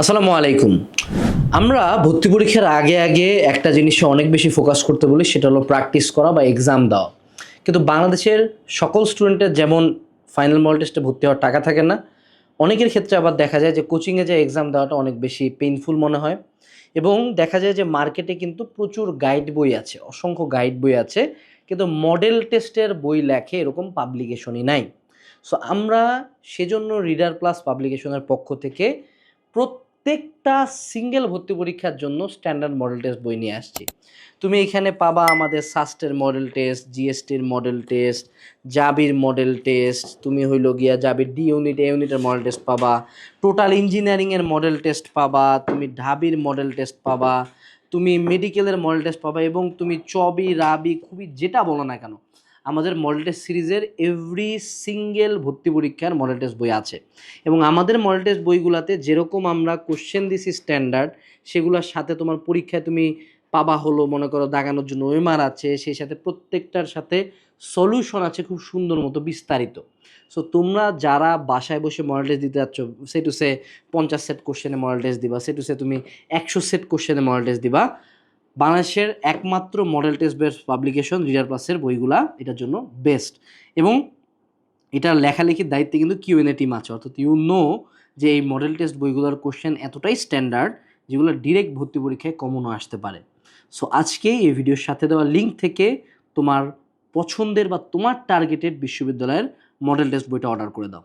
আসসালামু আলাইকুম। আমরা ভর্তি পরীক্ষার আগে আগে একটা জিনিসে অনেক বেশি ফোকাস করতে বলি, সেটা হলো প্র্যাকটিস করা বা এক্সাম দেওয়া। কিন্তু বাংলাদেশের সকল স্টুডেন্টের যেমন ফাইনাল মল টেস্টে ভর্তি হওয়ার টাকা থাকে না, অনেকের ক্ষেত্রে আবার দেখা যায় যে কোচিংয়ে যে এক্সাম দেওয়াটা অনেক বেশি পেইনফুল মনে হয়। এবং দেখা যায় যে মার্কেটে কিন্তু প্রচুর গাইড বই আছে, অসংখ্য গাইড বই আছে, কিন্তু মডেল টেস্টের বই লেখে এরকম পাবলিকেশনই নাই। সো আমরা সেজন্য রিডার প্লাস পাবলিকেশনের পক্ষ থেকে প্রত্যেকটা সিঙ্গেল ভর্তি পরীক্ষার জন্য স্ট্যান্ডার্ড মডেল টেস্ট বই নিয়ে আসছি। তুমি এখানে পাবা আমাদের সাস্টের মডেল টেস্ট জিএসটির মডেল টেস্ট জাবির মডেল টেস্ট তুমি হইল গিয়া জাবির ডি ইউনিট এ ইউনিটের মডেল টেস্ট পাবা টোটাল ইঞ্জিনিয়ারিংয়ের মডেল টেস্ট পাবা, তুমি ঢাবির মডেল টেস্ট পাবা, তুমি মেডিকেলের মডেল টেস্ট পাবা এবং তুমি চবি রাবি খুবই যেটা বলো না কেন আমাদের মডেল টেস্ট সিরিজের এভরি সিঙ্গেল ভর্তি পরীক্ষার মডেল টেস্ট বই আছে। এবং আমাদের মডেল টেস্ট বইগুলোতে যেরকম আমরা কোশ্চেন দিছি স্ট্যান্ডার্ড সেগুলোর সাথে তোমার পরীক্ষায় তুমি পাবা হলো, মনে করো দাগানোর জন্য ওয়েমার আছে, সেই সাথে প্রত্যেকটার সাথে সলিউশন আছে খুব সুন্দর মতো বিস্তারিত। সো তোমরা যারা বাসায় বসে মডেল টেস্ট দিতে যাচ্ছ সে টু সে পঞ্চাশ সেট কোশ্চেনে মডেল টেস্ট দিবা সে টু সে তুমি একশো সেট কোশ্চেনে মডেল টেস্ট দিবা বাংলাদেশের একমাত্র model test best publication reader প্লাসের বইগুলা, এটার জন্য বেস্ট এবং এটার লেখালেখির দায়িত্বে কিন্তু কিউএনএ টিম আছে। অর্থাৎ ইউ নো যে এই মডেল টেস্ট বইগুলোর কোশ্চেন এতটাই স্ট্যান্ডার্ড যেগুলো ডিরেক্ট ভর্তি পরীক্ষায় কমনও আসতে পারে। সো আজকে এই ভিডিওর সাথে দেওয়া লিঙ্ক থেকে তোমার পছন্দের বা তোমার টার্গেটেড বিশ্ববিদ্যালয়ের মডেল টেস্ট বইটা অর্ডার করে দাও।